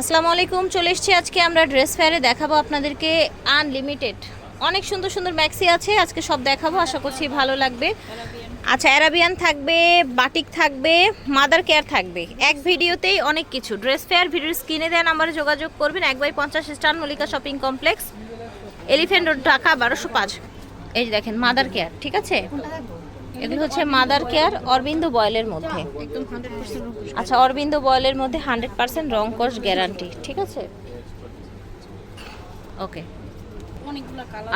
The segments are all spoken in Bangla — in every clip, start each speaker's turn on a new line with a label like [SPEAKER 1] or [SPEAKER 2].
[SPEAKER 1] আসসালামু আলাইকুম, চলে এসেছি আজকে আমরা ড্রেস ফেয়ারে, দেখাবো আপনাদেরকে আনলিমিটেড অনেক সুন্দর সুন্দর ম্যাক্সি আছে, আজকে সব দেখাবো, আশা করছি ভালো লাগবে। আচ্ছা অ্যারাবিয়ান থাকবে বাটিক থাকবে মাদার কেয়ার থাকবে। এক ভিডিওতেই অনেক কিছু। ড্রেস ফেয়ার ভিডিওর স্ক্রিনে দেন নাম্বারে যোগাযোগ করবেন, এক বাই পঞ্চাশ star Mallika shopping complex elephant road Dhaka বারোশো পাঁচ। এই দেখেন মাদার কেয়ার ঠিক আছে? এগুলো হচ্ছে মাদার কেয়ার অরবিন্দ বয়েলের মধ্যে। আচ্ছা অরবিন্দ বয়েলের মধ্যে হান্ড্রেড পার্সেন্ট রং কোর্স গ্যারান্টি ঠিক আছে? ওকে।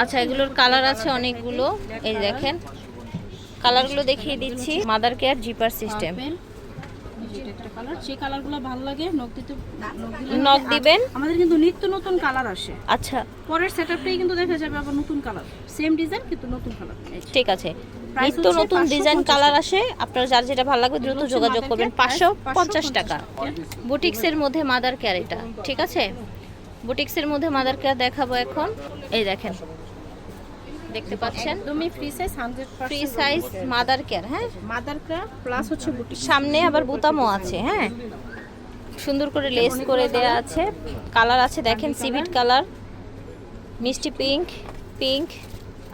[SPEAKER 1] আচ্ছা এগুলোর কালার আছে অনেকগুলো। এই দেখেন কালারগুলো দেখিয়ে দিচ্ছি। Mother care zipper system. Knock দিবেন?
[SPEAKER 2] আমাদের কিন্তু নিত্য নতুন কালার আসে।
[SPEAKER 1] আচ্ছা।
[SPEAKER 2] পরের সেটআপটাই কিন্তু দেখা যাবে আবার নতুন কালার। সেম ডিজাইন কিন্তু নতুন কালার।
[SPEAKER 1] ঠিক আছে। নিত্য নতুন ডিজাইন কালার আসে। আপনার যার যেটা ভালো লাগবে দ্রুত যোগাযোগ করবেন। পাঁচশো পঞ্চাশ টাকা। বুটিক্সের মধ্যে মাদার কেয়ার এটা ঠিক আছে? বুটিক্সের মধ্যে মাদার কেয়ার দেখাবো এখন। এই দেখেন দেখতে পাচ্ছেন?
[SPEAKER 2] একদমই free size hundred
[SPEAKER 1] free size mother care হ্যাঁ?
[SPEAKER 2] মাদার ক্রাফট প্লাস হচ্ছে বুটি
[SPEAKER 1] সামনে আবার বুতামও আছে হ্যাঁ? সুন্দর করে লেস করে দেয়া আছে। কালার আছে দেখেন সিভিট কালার মিষ্টি পিঙ্ক পিঙ্ক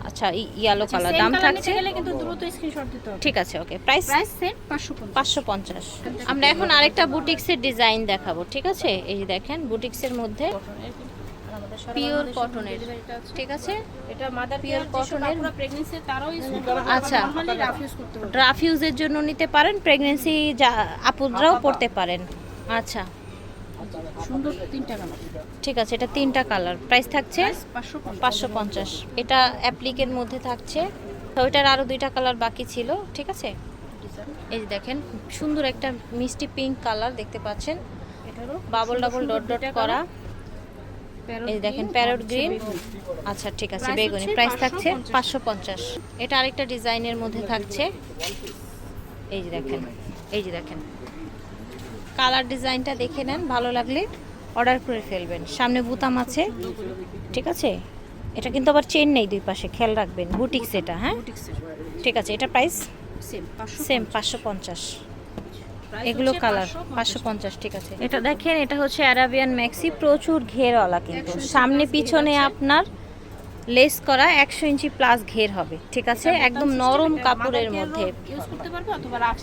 [SPEAKER 1] আচ্ছা ইয়েলো কালার দাম থাকছে।
[SPEAKER 2] গেলে কিন্তু দ্রুত স্ক্রিনশট দিতে হবে।
[SPEAKER 1] ঠিক আছে ওকে প্রাইস
[SPEAKER 2] প্রাইস সেট 550
[SPEAKER 1] পাঁচশো পঞ্চাশ। আমরা এখন আরেকটা বুটিক্সের ডিজাইন দেখাবো ঠিক আছে? এই দেখেন বুটিক্সের মধ্যে পিওর কটনের ঠিক আছে?
[SPEAKER 2] এটা মাদার পিওর কটনের পুরো প্রেগন্যান্সি তারাও ইউজ করতে
[SPEAKER 1] আচ্ছা।
[SPEAKER 2] নরমালি রাফ ইউজ করতে
[SPEAKER 1] ড্রাফ ইউজের জন্য নিতে পারেন প্রেগনেন্সি আপুরাও পড়তে পারেন। আচ্ছা।
[SPEAKER 2] সুন্দর তিনটা কালার
[SPEAKER 1] ঠিক আছে এটা তিনটা কালার প্রাইস থাকছে পাঁচশো পঞ্চাশ। এটা অ্যাপ্লিকের মধ্যে থাকছে। ওইটার আরও দুইটা কালার বাকি ছিল ঠিক আছে? এই যে দেখেন সুন্দর একটা মিষ্টি পিঙ্ক কালার দেখতে পাচ্ছেন। বাবল ডাবল ডট ডট করা। এই যে দেখেন প্যারট গ্রিন আচ্ছা ঠিক আছে বেগুনি। প্রাইস থাকছে পাঁচশো পঞ্চাশ। এটা আরেকটা ডিজাইনের মধ্যে থাকছে। এই যে দেখেন এই যে দেখেন। কালার ডিজাইনটা দেখে নেন ভালো লাগলে অর্ডার করে ফেলবেন। সামনে বুতাম আছে ঠিক আছে? এটা কিন্তু আবার চেন নেই দুই পাশে খেয়াল রাখবেন বুটিক্স এটা হ্যাঁ? ঠিক আছে এটা প্রাইস
[SPEAKER 2] সেম
[SPEAKER 1] সেম পাঁচশো পঞ্চাশ। এগুলো কালার পাঁচশো পঞ্চাশ। ঠিক আছে। এটা দেখেন এটা হচ্ছে অ্যারাবিয়ান ম্যাক্সি প্রচুর ঘেরওয়ালা কিন্তু। সামনে পিছনে আপনার লেস করা একশো ইঞ্চি প্লাস ঘের হবে ঠিক আছে? একদম নরম কাপড়ের মধ্যে।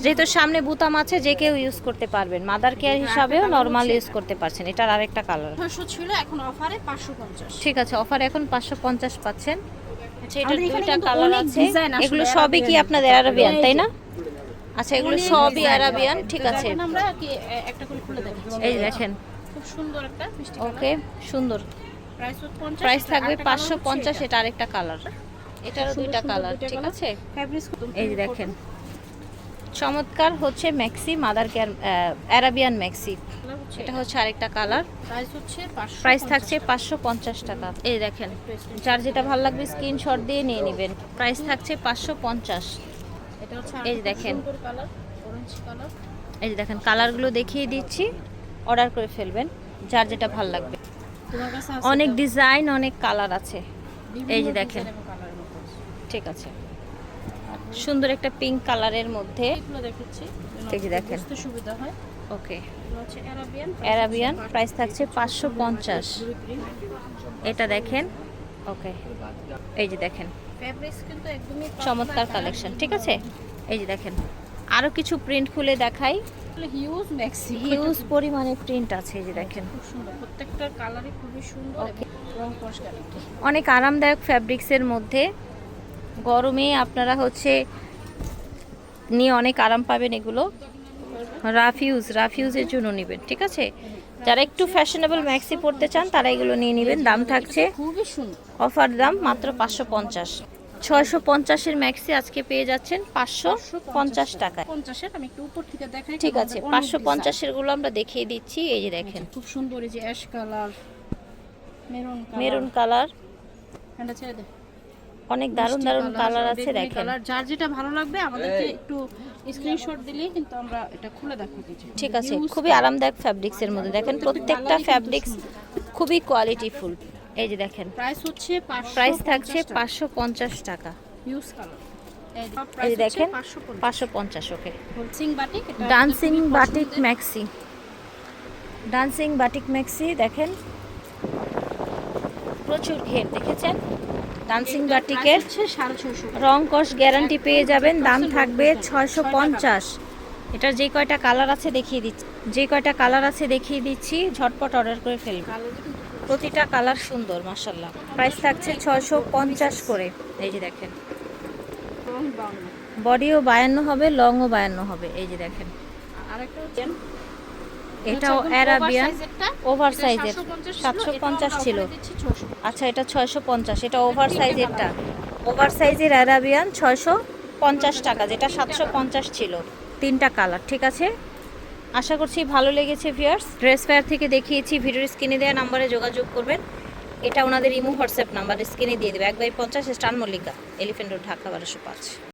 [SPEAKER 1] যেহেতু সামনে বুতাম আছে যে কেউ ইউজ করতে পারবেন। মাদার কেয়ার হিসাবেও নর্মাল ইউজ করতে পারছেন। এটার আরেকটা কালার
[SPEAKER 2] ছিল এখন অফারে 550
[SPEAKER 1] ঠিক আছে অফার এখন পাঁচশো পঞ্চাশ পাচ্ছেন। আচ্ছা দুইটা কালার আছে। এগুলো সবই কি আপনাদের অ্যারাবিয়ান তাই না? আচ্ছা এগুলো সবই
[SPEAKER 2] আছে।
[SPEAKER 1] ঠিক আছে।
[SPEAKER 2] আমরা একটা করে খুলে দেখাচ্ছি।
[SPEAKER 1] এই দেখেন।
[SPEAKER 2] খুব সুন্দর একটা মিষ্টি
[SPEAKER 1] ওকে সুন্দর।
[SPEAKER 2] প্রাইস 50
[SPEAKER 1] প্রাইস থাকবে পাঁচশো পঞ্চাশ এটা। আরেকটা কালার এটারও দুইটা কালার ঠিক আছে? এই যে দেখেন। চমৎকার হচ্ছে maxi mother care Arabian maxi এটা। হচ্ছে আরেকটা কালার
[SPEAKER 2] প্রাইস হচ্ছে
[SPEAKER 1] প্রাইস থাকছে পাঁচশো পঞ্চাশ টাকা। এই দেখেন যার যেটা ভালো লাগবে স্ক্রিনশট দিয়ে নিয়ে নেবেন। প্রাইস থাকছে পাঁচশো পঞ্চাশ।
[SPEAKER 2] এটা হচ্ছে
[SPEAKER 1] এই যে দেখেন। এই যে দেখেন কালারগুলো দেখিয়ে দিচ্ছি। অর্ডার করে ফেলবেন যার যেটা ভালো লাগবে। অনেক ডিজাইন অনেক কালার আছে। এই যে দেখেন। ঠিক আছে। সুন্দর একটা পিঙ্ক কালারের মধ্যে এই যে দেখেন।
[SPEAKER 2] সুবিধা হয়।
[SPEAKER 1] ওকে।
[SPEAKER 2] অ্যারাবিয়ান
[SPEAKER 1] প্রাইস থাকছে পাঁচশো পঞ্চাশ। এটা দেখেন। ওকে। এই যে দেখেন। চমৎকার কালেকশন ঠিক আছে? এই যে দেখেন। আরও কিছু প্রিন্ট খুলে দেখাই।
[SPEAKER 2] হিউজ ম্যাক্সি
[SPEAKER 1] হিউজ পরিমাণে প্রিন্ট আছে এই যে দেখেন।
[SPEAKER 2] খুব সুন্দর প্রত্যেকটা কালারই খুবই সুন্দর এবং
[SPEAKER 1] অনেক আরামদায়ক ফ্যাব্রিক্সের মধ্যে। গরমে আপনারা হচ্ছে নিয়ে অনেক আরাম পাবেন এগুলো। রাফিউজ রাফিউজের জন্য নেবেন ঠিক আছে? যারা একটু ফ্যাশনেবল ম্যাক্সি পরতে চান তারা এগুলো নিয়ে নেবেন দাম থাকছে
[SPEAKER 2] খুবই সুন্দর।
[SPEAKER 1] অফার দাম মাত্র পাঁচশো পঞ্চাশ। ছয়শো পঞ্চাশের ম্যাক্সি আজকে পেয়ে যাচ্ছেন পাঁচশো পঞ্চাশ টাকায়।
[SPEAKER 2] পঞ্চাশের? আমি একটু উপর থেকে দেখাই
[SPEAKER 1] ঠিক আছে পাঁচশো। পঞ্চাশেরগুলো আমরা দেখিয়ে দিচ্ছি এই যে দেখেন।
[SPEAKER 2] খুব সুন্দর এই যে ash colour maroon
[SPEAKER 1] maroon colour.
[SPEAKER 2] এটা ছেড়ে দে।
[SPEAKER 1] অনেক দারুণ দারুণ কালার আছে দেখেন।
[SPEAKER 2] কালার যার যেটা ভালো লাগবে আমাদেরকে একটু স্ক্রিনশট দিলেই কিন্তু আমরা এটা খুলে দেখাতে দিচ্ছি
[SPEAKER 1] ঠিক আছে খুবই আরামদায়ক ফ্যাব্রিক্সের মধ্যে। দেখেন প্রত্যেকটা ফ্যাব্রিক্স খুবই কোয়ালিটিফুল এই যে দেখেন।
[SPEAKER 2] প্রাইস হচ্ছে 550
[SPEAKER 1] প্রাইস থাকছে পাঁচশো পঞ্চাশ টাকা।
[SPEAKER 2] হিউজ কালার
[SPEAKER 1] এই দেখেন
[SPEAKER 2] পাঁচশো
[SPEAKER 1] পঞ্চাশ। ওকে
[SPEAKER 2] ডান্সিং বাটিক এটা
[SPEAKER 1] dancing batik maxi dancing batik maxi দেখেন। প্রচুর ঘের দেখেছেন? ডান্সিং বাটিকের রং কস গ্যারান্টি পেয়ে যাবেন দাম থাকবে ছয়শো পঞ্চাশ এটার যে কয়টা কালার আছে দেখিয়ে দিচ্ছি যে কয়টা কালার আছে দেখিয়ে দিচ্ছি ঝটপট অর্ডার করে ফেলবে প্রতিটা কালার সুন্দর মাসাল্লাহ প্রাইস থাকছে ছয়শো পঞ্চাশ করে। এই যে দেখেন। বডিও বায়ান্ন হবে লংও বায়ান্ন হবে। এই যে দেখেন। এটাও অ্যারাবিয়ান ওভার সাইজের সাতশো পঞ্চাশ ছিল। আচ্ছা এটা ছয়শো। পঞ্চাশ এটা ওভার সাইজেরটা ওভার সাইজের অ্যারাবিয়ান ছয়শো পঞ্চাশ টাকা যেটা সাতশো পঞ্চাশ ছিল। তিনটা কালার ঠিক আছে? আশা করছি ভালো লেগেছে ভিয়ার্স ড্রেস ফেয়ার থেকে দেখিয়েছি, ভিডিওর স্ক্রিনে দেওয়া নাম্বারে যোগাযোগ করবেন। এটা ওনাদের ইমো, হোয়াটসঅ্যাপ নাম্বার, স্ক্রিনে দিয়ে দেবে। এক বাই পঞ্চাশ স্টান মল্লিকা এলিফেন্ট রোড, ঢাকা, বারোশো পাঁচ।